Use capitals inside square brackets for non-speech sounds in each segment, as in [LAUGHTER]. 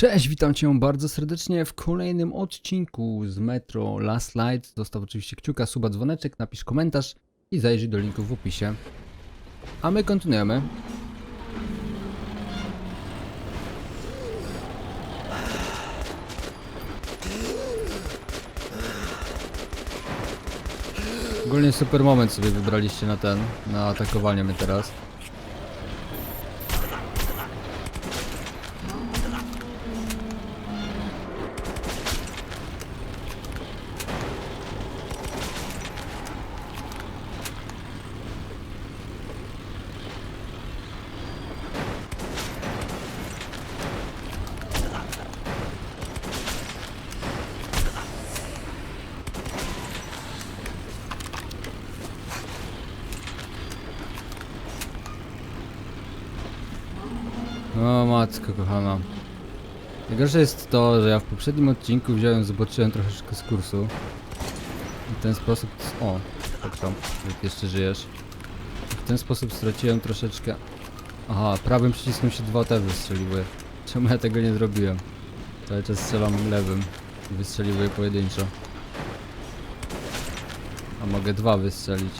Cześć, witam Cię bardzo serdecznie w kolejnym odcinku z Metro Last Light. Zostaw oczywiście kciuka, suba, dzwoneczek, napisz komentarz i zajrzyj do linków w opisie. A my kontynuujemy. Ogólnie super moment sobie wybraliście na ten, na atakowanie mnie teraz. O matko kochana. Najgorsze jest to, że ja w poprzednim odcinku wziąłem, zobaczyłem troszeczkę z kursu. I w ten sposób... O, tak tam, jak jeszcze żyjesz. W ten sposób straciłem troszeczkę... Aha, prawym przyciskiem się dwa te wystrzeliły. Czemu ja tego nie zrobiłem? Cały czas strzelam lewym i pojedynczo. A mogę dwa wystrzelić.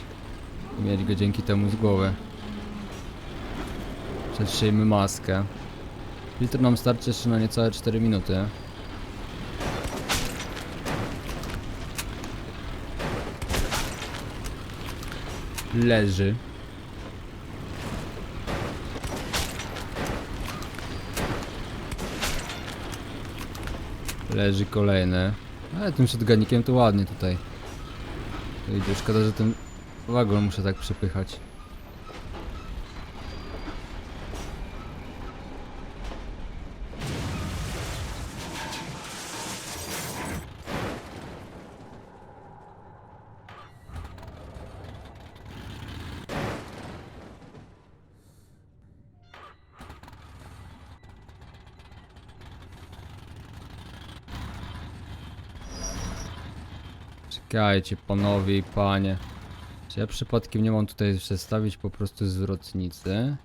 I mieć go dzięki temu z głowy. Przetrzyjmy maskę. Filtr nam starczy jeszcze na niecałe 4 minuty. Leży. Leży kolejny. Ale tym shotgunnikiem to ładnie tutaj. Idzie. Szkoda, że ten wagon muszę tak przepychać. Czekajcie, panowie i panie. Czy ja przypadkiem nie mam tutaj przestawić po prostu zwrotnicy?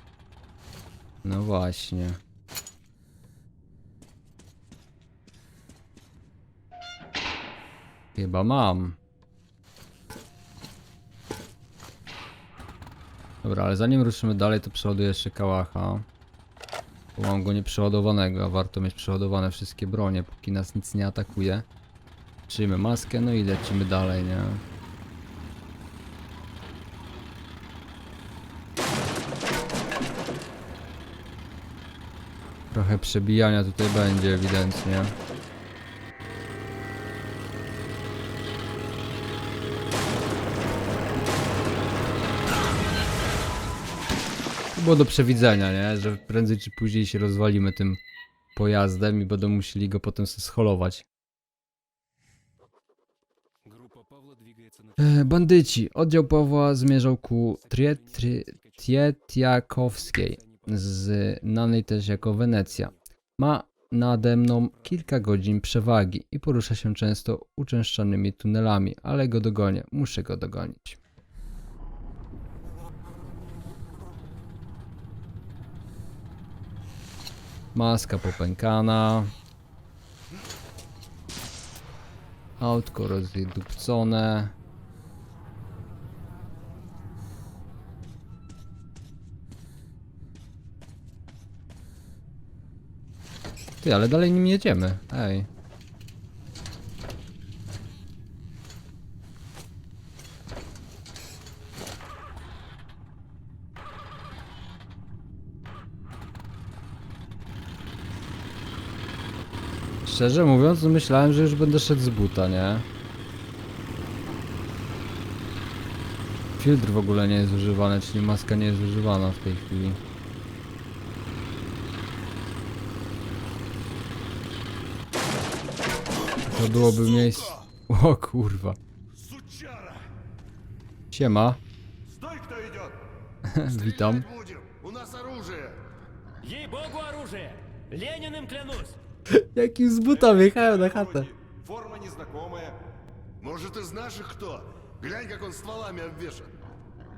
No właśnie. Chyba mam. Dobra, ale zanim ruszymy dalej, to przeładuję jeszcze kałacha. Bo mam go nieprzeładowanego, a warto mieć przeładowane wszystkie bronie, póki nas nic nie atakuje. Przyjmy maskę, no i lecimy dalej, nie? Trochę przebijania tutaj będzie ewidentnie. To było do przewidzenia, nie? Że prędzej czy później się rozwalimy tym pojazdem i będą musieli go potem scholować. Bandyci. Oddział Pawła zmierzał ku Tietiakowskiej, znanej też jako Wenecja. Ma nade mną kilka godzin przewagi i porusza się często uczęszczanymi tunelami, ale go dogonię. Muszę go dogonić. Maska popękana. Autko rozdupcone. Ty, ale dalej nim jedziemy. Ej. Szczerze mówiąc, myślałem, że już będę szedł z buta, nie? Filtr w ogóle nie jest używany, czyli maska nie jest używana w tej chwili. To byłoby miejsce... O kurwa. Сучара! Siema, Стой, кто идет! witam. Стрелять будем! У нас оружие! Ей-богу оружие! Лениным клянусь! Jakim z buta wjechałem na chatę. Вроде Форма незнакомая. Может, из наших кто? Глянь, как он стволами обвешан.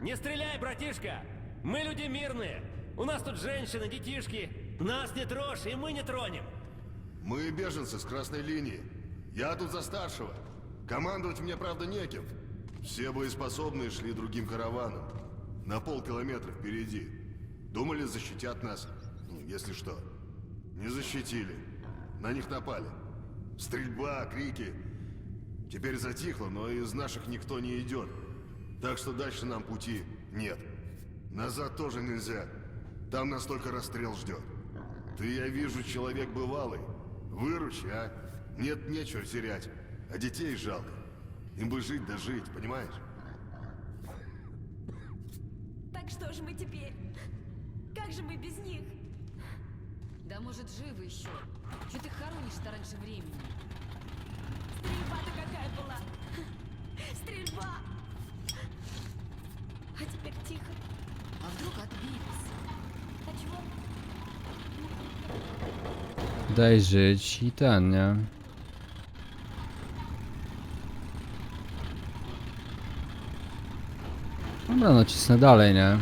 Не стреляй, братишка! Мы люди мирные! У нас тут женщины, детишки! Нас не трожь, и мы не тронем! Мы беженцы с красной линии. Я тут за старшего. Командовать мне, правда, неким. Все боеспособные шли другим караваном. На полкилометра впереди. Думали, защитят нас. Ну, если что. Не защитили. На них напали. Стрельба, крики. Теперь затихло, но из наших никто не идет. Так что дальше нам пути нет. Назад тоже нельзя. Там нас только расстрел ждет. Ты, я вижу, человек бывалый. Выручи, а? Нет, нечего терять. А детей жалко. Им бы жить да жить, понимаешь? Так что же мы теперь? Как же мы без них? Да может живы еще. Че ты хоронишь-то раньше времени? Стрельба-то какая была! Стрельба! А теперь тихо. А вдруг отбились? А чего? Daj żyć Dobra, no cisnę dalej, nie?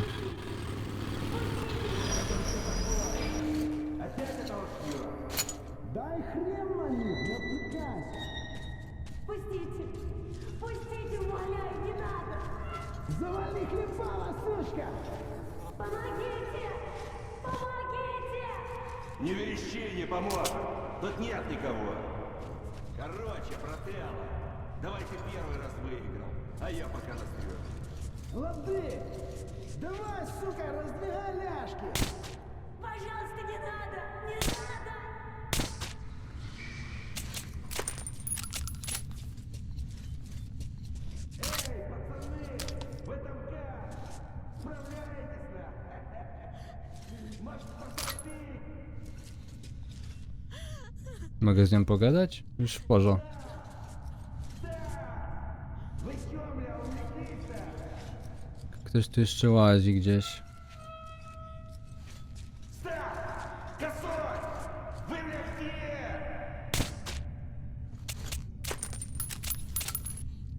Пустите! Пустите, умоляю, не надо! Завали хлебала, сучка! Помогите! Помогите! Не верещи, не поможет. Тут нет никого. Короче, брателло, давайте первый раз выиграл, а я пока настрою. Лады! Давай, сука, раздвигай ляжки! Пожалуйста, не надо! Не надо! Эй, пацаны! Вы там как? Справляетесь, да? Может, поспи. Магазин с ним погадать? Лишь пожалуй. Ktoś tu jeszcze łazi gdzieś.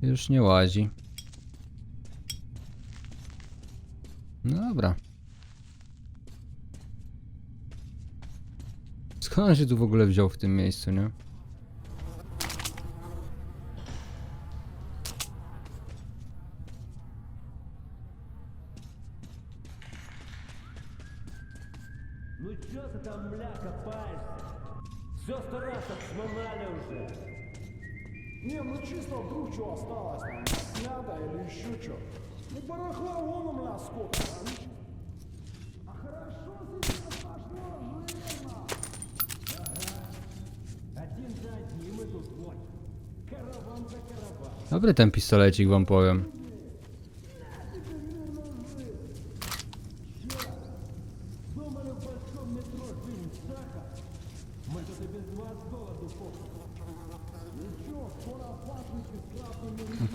Już nie łazi. No dobra. Skąd on się tu w ogóle wziął w tym miejscu, nie? ten pistolecik, wam powiem.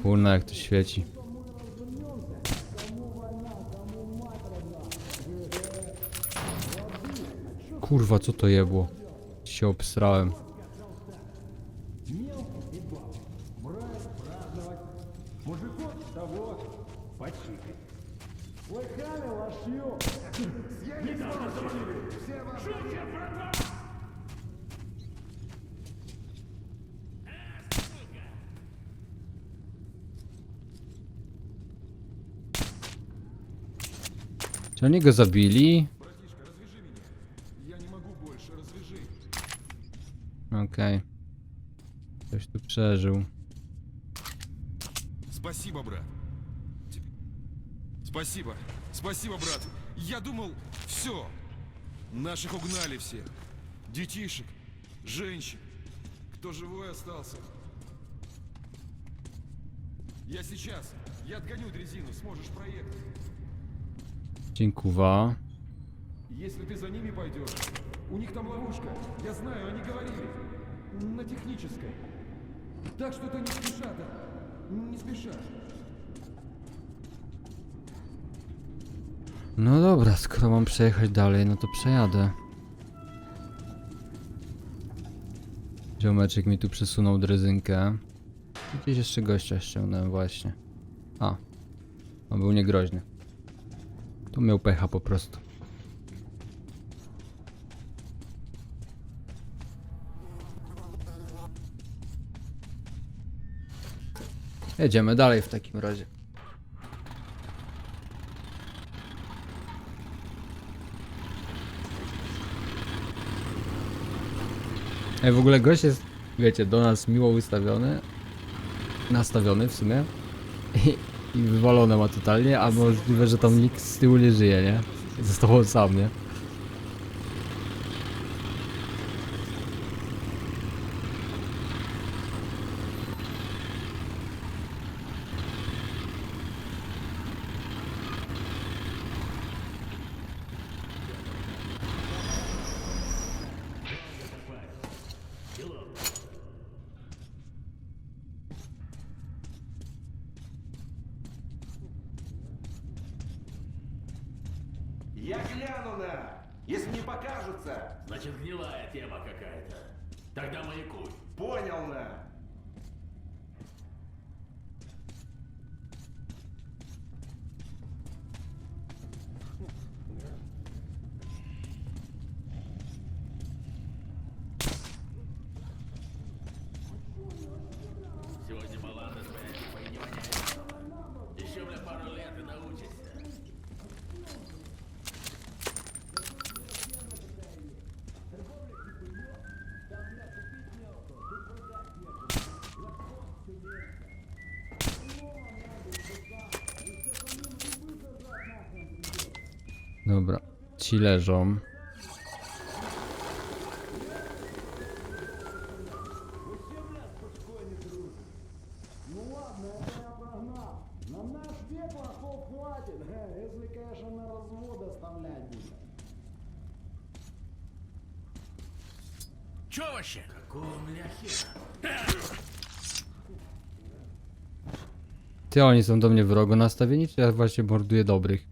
Kurna, jak to świeci. Kurwa, co to jebło? Się obsrałem. Go zabili? Okej. Ktoś tu przeżył. Спасибо, брат. Спасибо. Спасибо, брат. Я думал, все. Наших угнали всех. Детишек, женщин. Кто живой остался? Я сейчас. Я отгоню дрезину, сможешь проехать. Dziękuwa. Если ты за ними пойдешь, у них там ловушка. Я знаю, они говорили. На технической. Так что ты не спеша, да? Не спеша. No dobra, skoro mam przejechać dalej, no to przejadę. Ziomeczek mi tu przesunął drezynkę. Gdzieś jeszcze gościa ściągnąłem właśnie. A. On był niegroźny. To miał pecha po prostu. Jedziemy dalej w takim razie. Ej, w ogóle gość jest, wiecie, do nas miło ustawiony, nastawiony w sumie. I, i wywalone ma totalnie, a możliwe, że tam nikt z tyłu nie żyje, nie? Został on sam, nie? Тогда маякуй. понял на. будет. Че вообще? Какого мляхера? Ty, oni są do mnie wrogo nastawieni, czy ja właśnie morduję dobrych?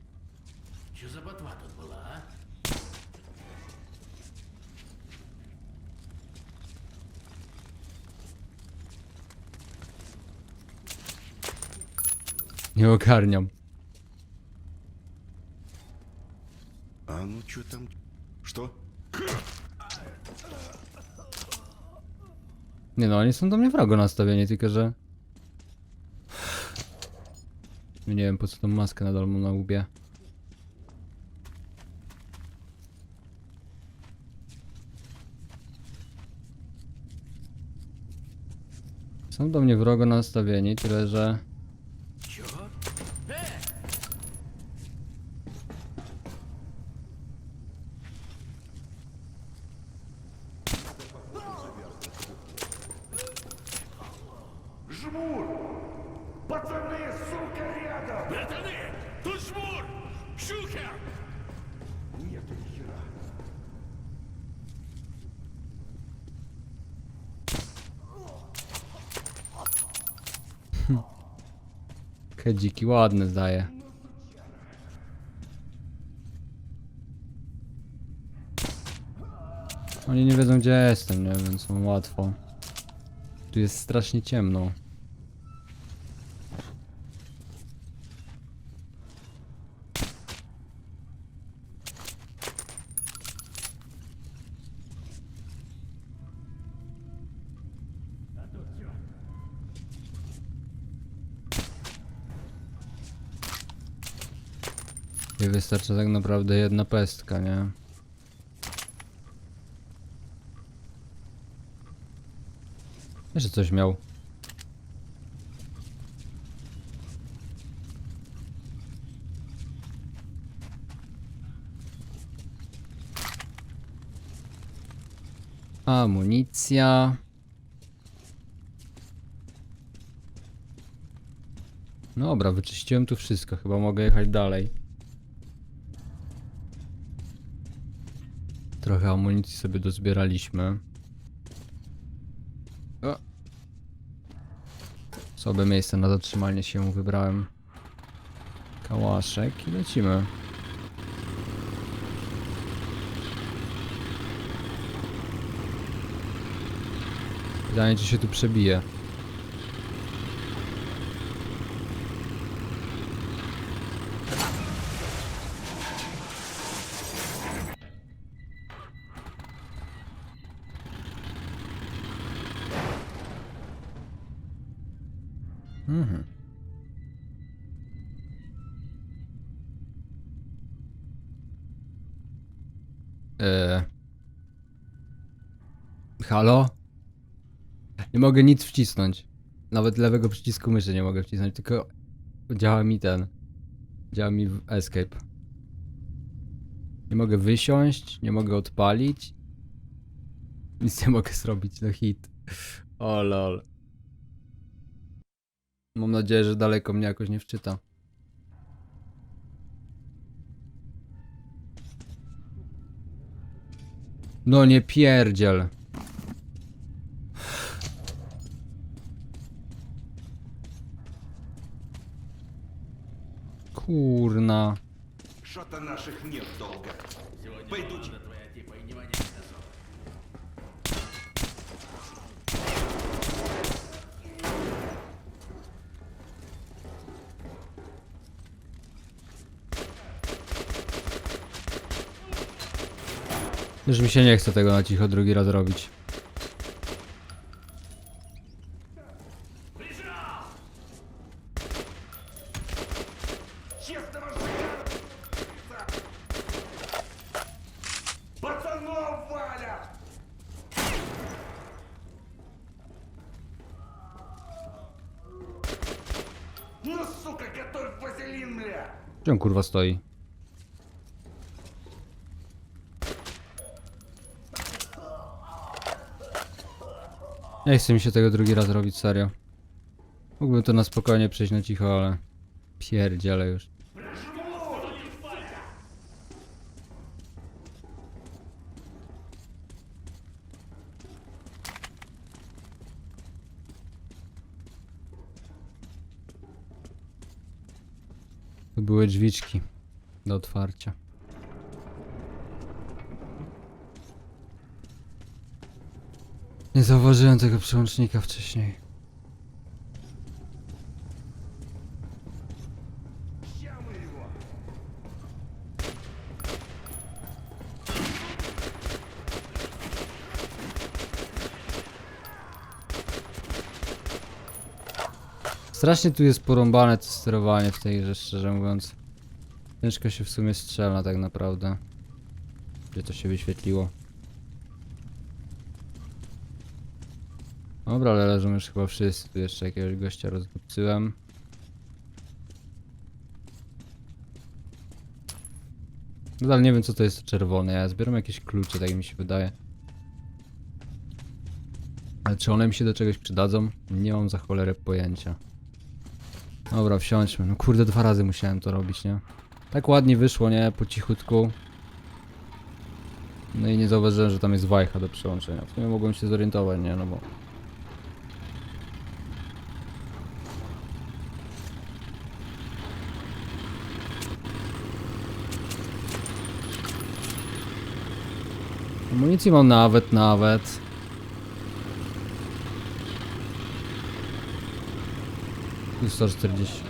Nie ogarniam. А ну что там? Что? Nie no, oni są do mnie wrogo nastawieni, tylko że... Nie wiem po co tą maskę nadal mam na łbie. Są do mnie wrogo nastawieni, tyle że... えっ! Kedziki ładne zdaje. Oni nie wiedzą gdzie jestem, nie? Więc mam łatwo. Tu jest strasznie ciemno. I wystarczy tak naprawdę jedna pestka, nie? Jeszcze coś miał. Amunicja. Dobra, wyczyściłem tu wszystko. Chyba mogę jechać dalej. Trochę amunicji sobie dozbieraliśmy. O. Sobie miejsce na zatrzymanie się wybrałem. Kałaszek i lecimy. Pytanie, czy się tu przebije. Halo? Nie mogę nic wcisnąć. Nawet lewego przycisku myszy nie mogę wcisnąć, tylko działa mi ten. Działa mi escape. Nie mogę wysiąść, nie mogę odpalić. Nic nie mogę zrobić, no hit. O lol. Mam nadzieję, że daleko mnie jakoś nie wczyta. No nie pierdziel. mi się nie chce tego na cicho drugi raz robić. Gdzie on kurwa stoi? Nie chce mi się tego drugi raz robić, serio. Mógłbym to na spokojnie przejść na cicho, ale... Pierdziele już. Tu były drzwiczki do otwarcia. Nie zauważyłem tego przełącznika wcześniej. Strasznie tu jest porąbane to sterowanie w tej grze, szczerze mówiąc. Ciężko się w sumie strzela tak naprawdę. Gdzie to się wyświetliło? Dobra, ale leżą już chyba wszyscy. Tu jeszcze jakiegoś gościa rozdupcyłem. Nadal nie wiem co to jest czerwone. Ja zbieram jakieś klucze, tak mi się wydaje. Ale czy one mi się do czegoś przydadzą? Nie mam za cholerę pojęcia. Dobra, wsiądźmy. No kurde, dwa razy musiałem to robić, nie? Tak ładnie wyszło, nie? Po cichutku. No i nie zauważyłem, że tam jest wajcha do przełączenia. W sumie mogłem się zorientować, nie? No bo... Amunicji mam nawet, nawet. Tu 140.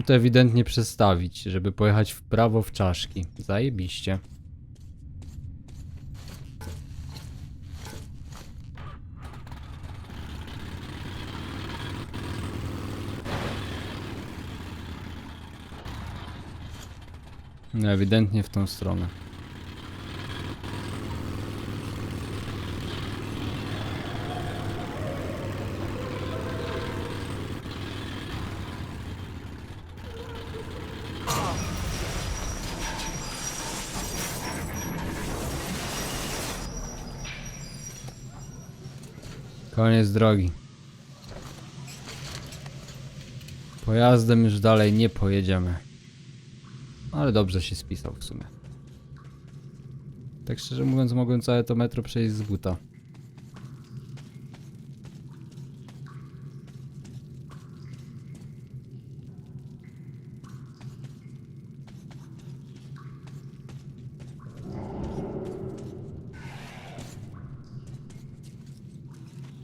Mam to ewidentnie przestawić, żeby pojechać w prawo w czaszki. Zajebiście. No ewidentnie w tą stronę. Koniec drogi. Pojazdem już dalej nie pojedziemy. Ale dobrze się spisał w sumie. Tak szczerze mówiąc, mogłem całe to metro przejść z buta.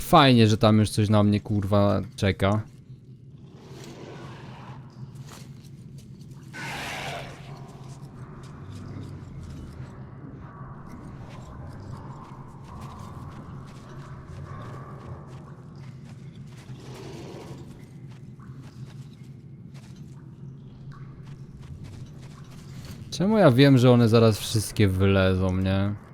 Fajnie, że tam już coś na mnie kurwa czeka. Czemu ja wiem, że one zaraz wszystkie wylezą, nie?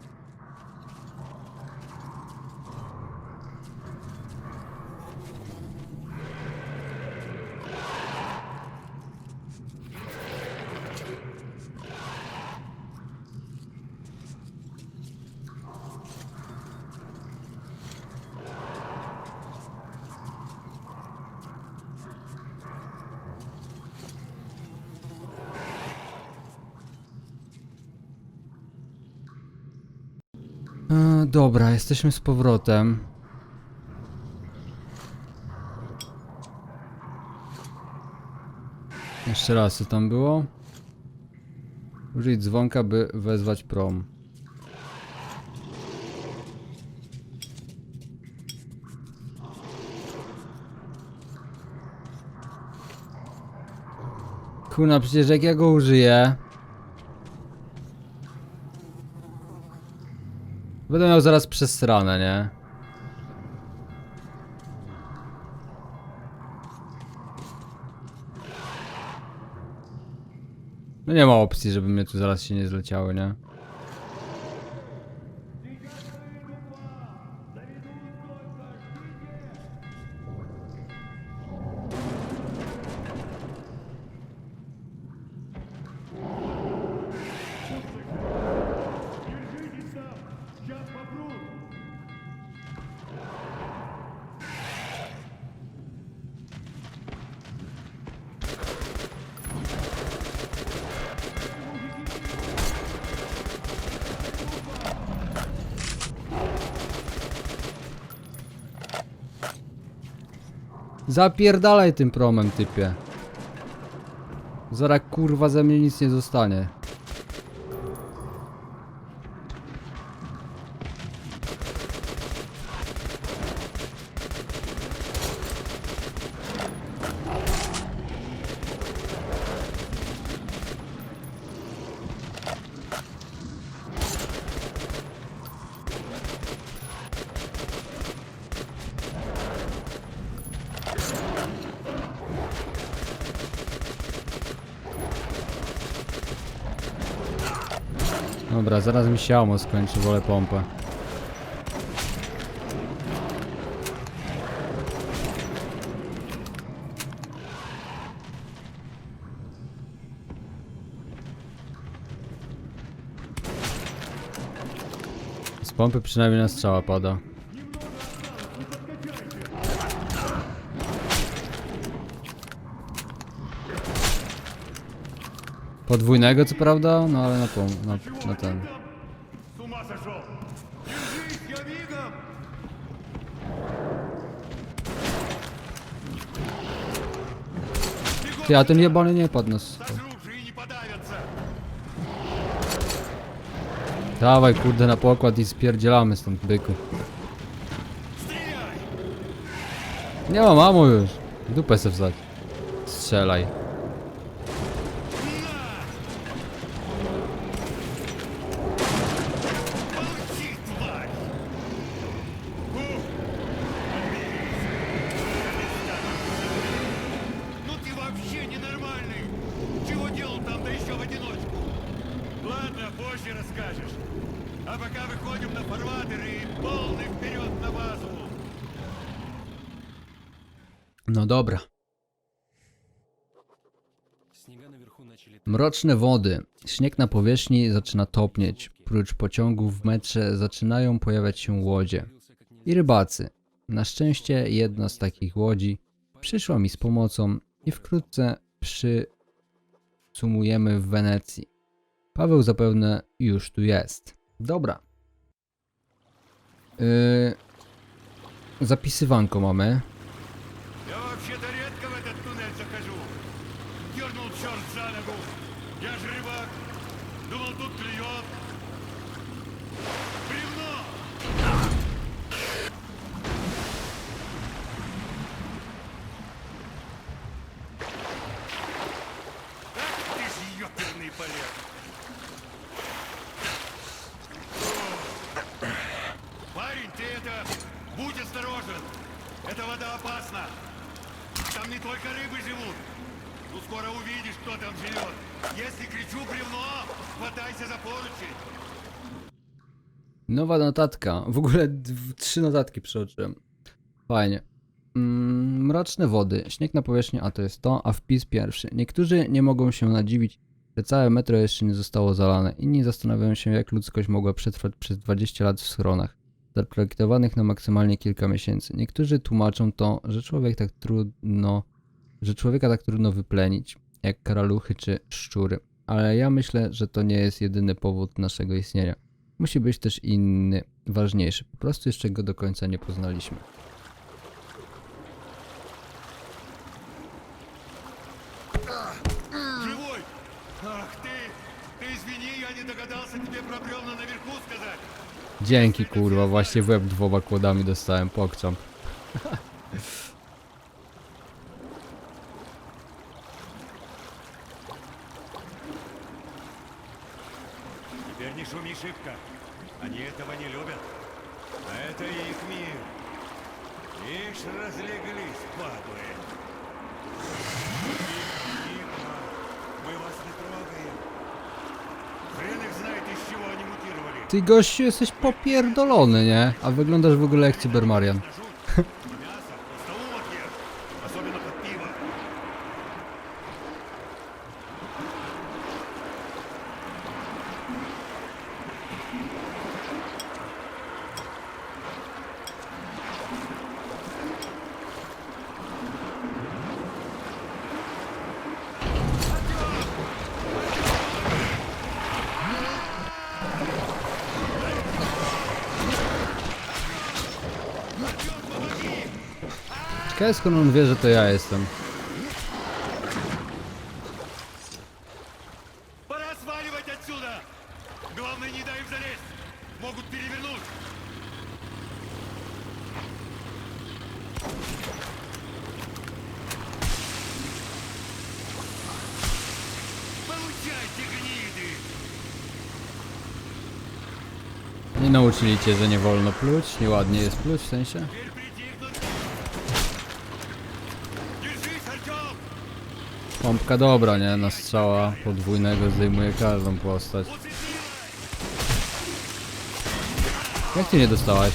Dobra, jesteśmy z powrotem. Jeszcze raz, co tam było? Użyć dzwonka, by wezwać prom. Kuna, przecież jak ja go użyję... Będę miał zaraz przesrane, nie? No nie ma opcji, żeby mnie tu zaraz się nie zleciały, nie? Zapierdalaj tym promem, typie. Zaraz kurwa ze mnie nic nie zostanie. Dobra, zaraz mi się amo skończy, wolę pompę. Z pompy przynajmniej na strzała pada. Podwójnego co prawda, no ale na, pół, na, na ten. Ty, a ten jebany nie padł nas. Dawaj kurde na pokład i spierdzielamy stąd byku. Nie mam amu już. Dupę se wstać. Strzelaj. Mroczne wody. Śnieg na powierzchni zaczyna topnieć. Prócz pociągów w metrze zaczynają pojawiać się łodzie. I rybacy. Na szczęście jedna z takich łodzi przyszła mi z pomocą i wkrótce przysumujemy w Wenecji. Paweł zapewne już tu jest. Dobra. Yy, zapisywanko mamy. Nowa notatka. W ogóle trzy notatki przeoczyłem. Fajnie. Mm, mroczne wody. Śnieg na powierzchni, a to jest to, a wpis pierwszy. Niektórzy nie mogą się nadziwić, że całe metro jeszcze nie zostało zalane. Inni zastanawiają się, jak ludzkość mogła przetrwać przez 20 lat w schronach, zaprojektowanych na maksymalnie kilka miesięcy. Niektórzy tłumaczą to, że człowiek tak trudno, że człowieka tak trudno wyplenić, jak karaluchy czy szczury. Ale ja myślę, że to nie jest jedyny powód naszego istnienia. Musi być też inny, ważniejszy. Po prostu jeszcze go do końca nie poznaliśmy. Живой! Ах ты! Ты извини, я не догадался тебе про бревна наверху сказать. Dzięki kurwa, właśnie w łeb dwoma kłodami dostałem pokczam. [LAUGHS] Они этого не любят. А это их мир. Ишь, разлеглись, падлы. Тихо. Мы вас не трогаем. Хрен их знает, из чего они мутировали. Ty gościu jesteś popierdolony, nie? A wyglądasz w ogóle jak Cybermarian. На Skąd on wie, że to ja jestem? nauczyli cię, że nie wolno pluć, nieładnie jest pluć w sensie? Pompka dobra, nie? Na strzała podwójnego zdejmuje każdą postać. Jak ty nie dostałaś?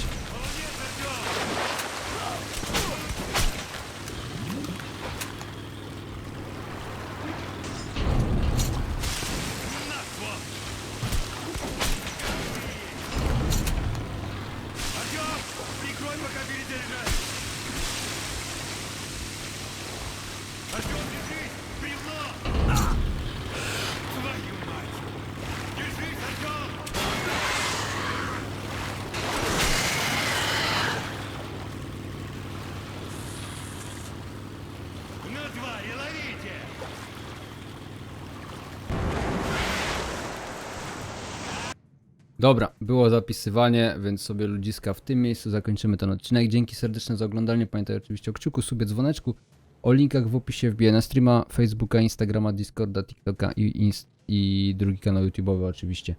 Dobra, było zapisywanie, więc sobie ludziska w tym miejscu zakończymy ten odcinek. Dzięki serdeczne za oglądanie. Pamiętaj oczywiście o kciuku, subie, dzwoneczku, o linkach w opisie wbiję na streama, Facebooka, Instagrama, Discorda, TikToka i, inst- i drugi kanał YouTube'owy oczywiście.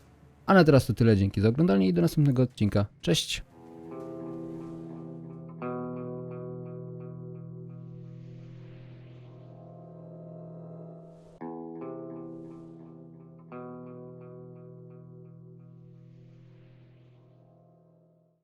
A na teraz to tyle, dzięki za oglądanie i do następnego odcinka. Cześć!